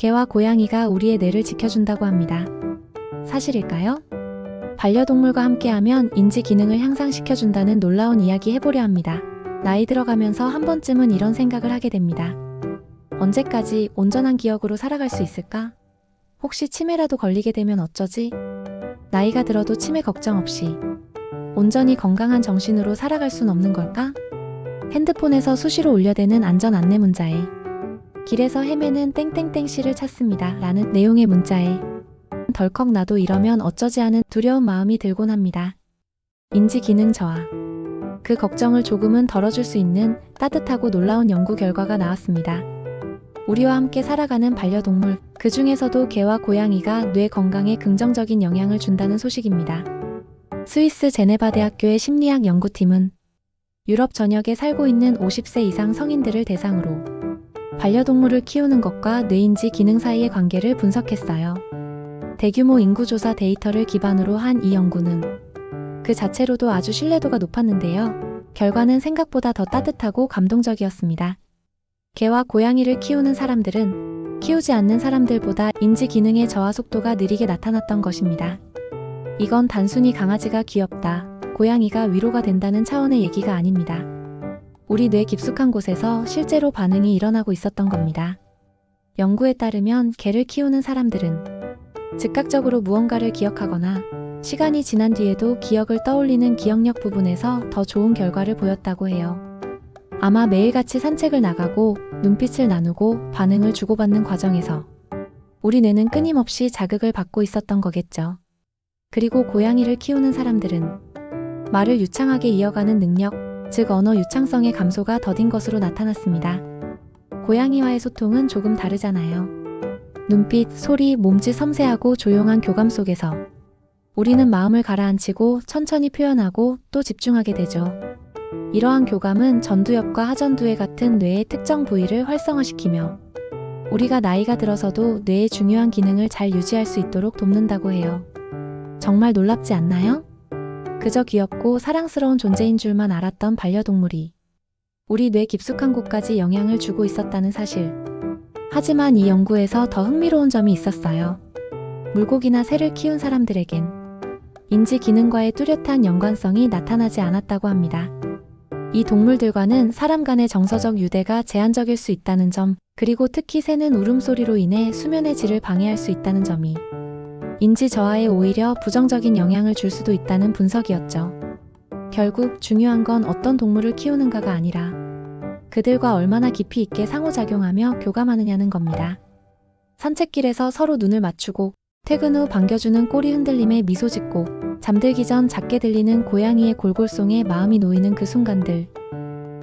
개와 고양이가 우리의 뇌를 지켜준다고 합니다. 사실일까요? 반려동물과 함께하면 인지 기능을 향상시켜준다는 놀라운 이야기 해보려 합니다. 나이 들어가면서 한 번쯤은 이런 생각을 하게 됩니다. 언제까지 온전한 기억으로 살아갈 수 있을까? 혹시 치매라도 걸리게 되면 어쩌지? 나이가 들어도 치매 걱정 없이 온전히 건강한 정신으로 살아갈 순 없는 걸까? 핸드폰에서 수시로 울려대는 안전 안내 문자에 길에서 헤매는 땡땡땡 씨를 찾습니다. 라는 내용의 문자에 덜컥 나도 이러면 어쩌지 하는 두려운 마음이 들곤 합니다. 인지 기능 저하. 그 걱정을 조금은 덜어줄 수 있는 따뜻하고 놀라운 연구 결과가 나왔습니다. 우리와 함께 살아가는 반려동물, 그 중에서도 개와 고양이가 뇌 건강에 긍정적인 영향을 준다는 소식입니다. 스위스 제네바 대학교의 심리학 연구팀은 유럽 전역에 살고 있는 50세 이상 성인들을 대상으로 반려동물을 키우는 것과 뇌인지 기능 사이의 관계를 분석했어요. 대규모 인구조사 데이터를 기반으로 한 이 연구는 그 자체로도 아주 신뢰도가 높았는데요. 결과는 생각보다 더 따뜻하고 감동적이었습니다. 개와 고양이를 키우는 사람들은 키우지 않는 사람들보다 인지 기능의 저하 속도가 느리게 나타났던 것입니다. 이건 단순히 강아지가 귀엽다, 고양이가 위로가 된다는 차원의 얘기가 아닙니다. 우리 뇌 깊숙한 곳에서 실제로 반응이 일어나고 있었던 겁니다. 연구에 따르면 개를 키우는 사람들은 즉각적으로 무언가를 기억하거나 시간이 지난 뒤에도 기억을 떠올리는 기억력 부분에서 더 좋은 결과를 보였다고 해요. 아마 매일같이 산책을 나가고 눈빛을 나누고 반응을 주고받는 과정에서 우리 뇌는 끊임없이 자극을 받고 있었던 거겠죠. 그리고 고양이를 키우는 사람들은 말을 유창하게 이어가는 능력, 즉 언어 유창성의 감소가 더딘 것으로 나타났습니다. 고양이와의 소통은 조금 다르잖아요. 눈빛, 소리, 몸짓 섬세하고 조용한 교감 속에서 우리는 마음을 가라앉히고 천천히 표현하고 또 집중하게 되죠. 이러한 교감은 전두엽과 하전두회 같은 뇌의 특정 부위를 활성화시키며 우리가 나이가 들어서도 뇌의 중요한 기능을 잘 유지할 수 있도록 돕는다고 해요. 정말 놀랍지 않나요? 그저 귀엽고 사랑스러운 존재인 줄만 알았던 반려동물이 우리 뇌 깊숙한 곳까지 영향을 주고 있었다는 사실. 하지만 이 연구에서 더 흥미로운 점이 있었어요. 물고기나 새를 키운 사람들에겐 인지 기능과의 뚜렷한 연관성이 나타나지 않았다고 합니다. 이 동물들과는 사람 간의 정서적 유대가 제한적일 수 있다는 점, 그리고 특히 새는 울음소리로 인해 수면의 질을 방해할 수 있다는 점이 인지 저하에 오히려 부정적인 영향을 줄 수도 있다는 분석이었죠. 결국 중요한 건 어떤 동물을 키우는가가 아니라 그들과 얼마나 깊이 있게 상호작용하며 교감하느냐는 겁니다. 산책길에서 서로 눈을 맞추고 퇴근 후 반겨주는 꼬리 흔들림에 미소 짓고 잠들기 전 작게 들리는 고양이의 골골송에 마음이 놓이는 그 순간들.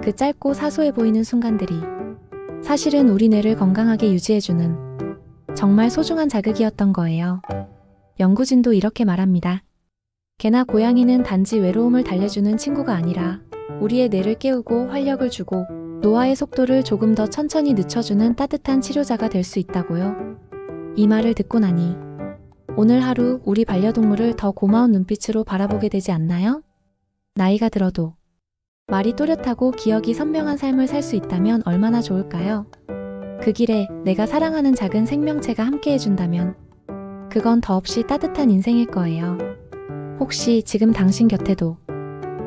그 짧고 사소해 보이는 순간들이 사실은 우리 뇌를 건강하게 유지해주는 정말 소중한 자극이었던 거예요. 연구진도 이렇게 말합니다. 개나 고양이는 단지 외로움을 달래주는 친구가 아니라 우리의 뇌를 깨우고 활력을 주고 노화의 속도를 조금 더 천천히 늦춰주는 따뜻한 치료자가 될 수 있다고요. 이 말을 듣고 나니 오늘 하루 우리 반려동물을 더 고마운 눈빛으로 바라보게 되지 않나요? 나이가 들어도 말이 또렷하고 기억이 선명한 삶을 살 수 있다면 얼마나 좋을까요? 그 길에 내가 사랑하는 작은 생명체가 함께 해준다면 그건 더없이 따뜻한 인생일 거예요. 혹시 지금 당신 곁에도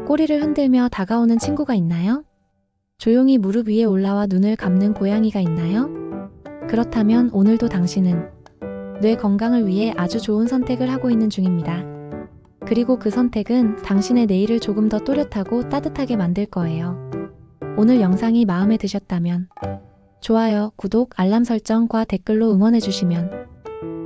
꼬리를 흔들며 다가오는 친구가 있나요? 조용히 무릎 위에 올라와 눈을 감는 고양이가 있나요? 그렇다면 오늘도 당신은 뇌 건강을 위해 아주 좋은 선택을 하고 있는 중입니다. 그리고 그 선택은 당신의 내일을 조금 더 또렷하고 따뜻하게 만들 거예요. 오늘 영상이 마음에 드셨다면 좋아요, 구독, 알람 설정과 댓글로 응원해주시면